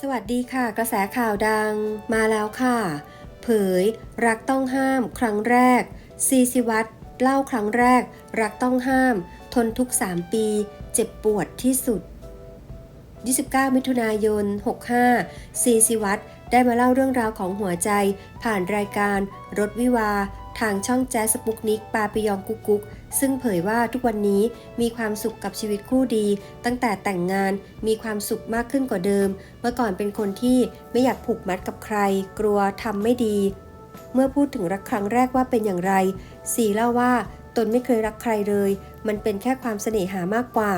สวัสดีค่ะ กระแสข่าวดังมาแล้วค่ะ เผย รักต้องห้ามครั้งแรก ซีซิวัตรเล่าครั้งแรก รักต้องห้าม ทนทุก 3 ปี เจ็บปวดที่สุด 29 มิถุนายน 65 ซีซิวัตรได้มาเล่าเรื่องราวของหัวใจ ผ่านรายการรถวิวา ทางช่องแจ๊สสปุกนิกปาปิยองกุกกุกซึ่งเผยว่าทุกวันนี้มีความสุขกับชีวิตคู่ดี ตั้งแต่แต่งงานมีความสุขมากขึ้นกว่าเดิม เมื่อก่อนเป็นคนที่ไม่อยากผูกมัดกับใคร กลัวทำไม่ดี เมื่อพูดถึงรักครั้งแรกว่าเป็นอย่างไร สีเล่าว่าตนไม่เคยรักใครเลย มันเป็นแค่ความเสน่หามากกว่า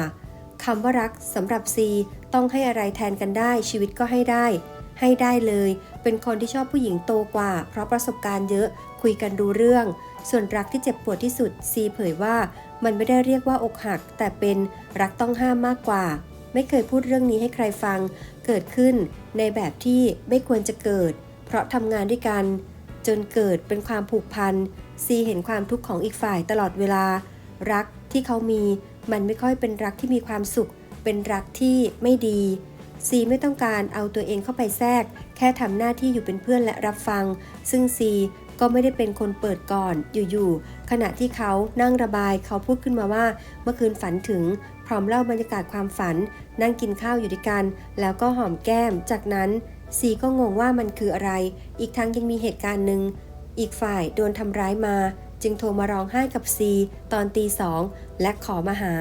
คำว่ารักสำหรับซีต้องให้อะไรแทนกันได้ ชีวิตก็ให้ได้ ให้ได้เลย เป็นคนที่ชอบผู้หญิงโตกว่า เพราะประสบการณ์เยอะ คุยกันรู้เรื่อง ส่วนรักที่เจ็บปวดที่สุดซีเผยว่ามันไม่ได้เรียกว่าอกหัก แต่เป็นรักต้องห้ามมากกว่า ไม่เคยพูดเรื่องนี้ให้ใครฟัง เกิดขึ้นในแบบที่ไม่ควรจะเกิด เพราะทำงานด้วยกัน จนเกิดเป็นความผูกพันซีเห็นความทุกข์ของอีกฝ่ายตลอดเวลา รักที่เขามีมันไม่ค่อยเป็นรักที่มีความสุข เป็นรักที่ไม่ดีซีไม่ต้องการเอาตัวเองเข้าไปแทรก แค่ทำหน้าที่อยู่เป็นเพื่อนและรับฟัง ซึ่งซี ก็ไม่ได้เป็นคนเปิดก่อนอยู่ๆขณะที่เขานั่งระบายเขาพูดขึ้นมาว่า เมื่อคืนฝันถึง พร้อมเล่าบรรยากาศความฝัน นั่งกินข้าวอยู่ด้วยกัน แล้วก็หอมแก้ม จากนั้นซีก็งงว่ามันคืออะไร อีกทั้งยังมีเหตุการณ์หนึ่งอีกฝ่ายโดนทำร้ายมา จึงโทรมาร้องไห้กับซีตอนตีสองและขอมาหา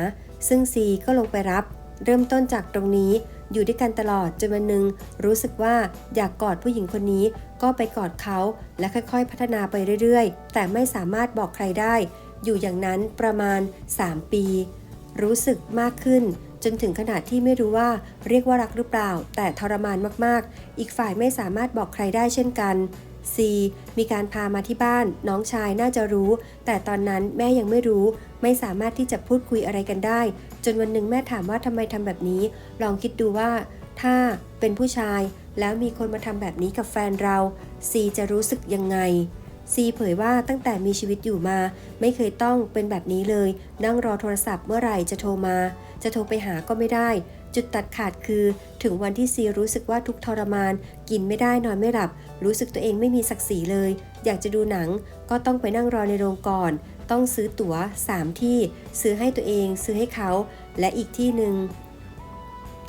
ซึ่งซีก็ลงไปรับ เริ่มต้นจากตรงนี้ อยู่ด้วยกันตลอดจนวันหนึ่งรู้สึกว่าอยากกอดผู้หญิงคนนี้ก็ไปกอดเขาและค่อยๆ พัฒนาไปเรื่อยๆ แต่ไม่สามารถบอกใครได้ อยู่อย่างนั้นประมาณ 3 ปี รู้สึกมากขึ้น จนถึงขนาดที่ไม่รู้ว่าเรียกว่ารักหรือเปล่า แต่ทรมานมากๆ อีกฝ่ายไม่สามารถบอกใครได้เช่นกัน C มีการพามาที่บ้าน น้องชายน่าจะรู้ แต่ตอนนั้นแม่ยังไม่รู้ ไม่สามารถที่จะพูดคุยอะไรกันได้ จนวันหนึ่งแม่ถามว่าทำไมทำแบบนี้ ลองคิดดูว่า ถ้าเป็นผู้ชายแล้วมีคนมาทำแบบนี้กับแฟนเรา C จะรู้สึกยังไง ซีเผยว่าตั้งแต่มีชีวิตอยู่มา ไม่เคยต้องเป็นแบบนี้เลย นั่งรอโทรศัพท์เมื่อไหร่จะโทรมา จะโทรไปหาก็ไม่ได้ จุดตัดขาดคือ ถึงวันที่ซีรู้สึกว่าทุกทรมาน กินไม่ได้นอนไม่หลับ รู้สึกตัวเองไม่มีศักดิ์ศรีเลย อยากจะดูหนัง ก็ต้องไปนั่งรอในโรงก่อน ต้องซื้อตั๋ว 3 ที่ ซื้อให้ตัวเอง ซื้อให้เขา และอีกที่หนึ่ง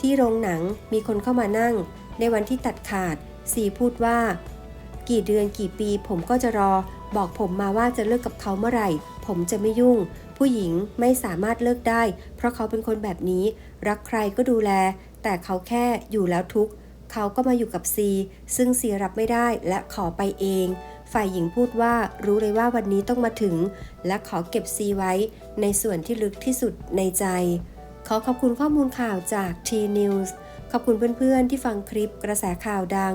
ที่โรงหนังมีคนเข้ามานั่ง ในวันที่ตัดขาดซีพูดว่า กี่เดือนกี่ปีผมก็จะรอ บอกผมมาว่าจะเลิกกับเขาเมื่อไหร่ ผมจะไม่ยุ่ง ผู้หญิงไม่สามารถเลิกได้ เพราะเขาเป็นคนแบบนี้ รักใครก็ดูแล แต่เขาแค่อยู่แล้วทุกข์เขาก็มาอยู่กับซีซึ่งซีรับไม่ได้และขอไปเอง ฝ่ายหญิงพูดว่ารู้เลยว่าวันนี้ต้องมาถึง และขอเก็บซีไว้ ในส่วนที่ลึกที่สุดในใจ ขอขอบคุณข้อมูลข่าวจาก T News ขอบคุณเพื่อนๆที่ฟังคลิปกระแสข่าวดัง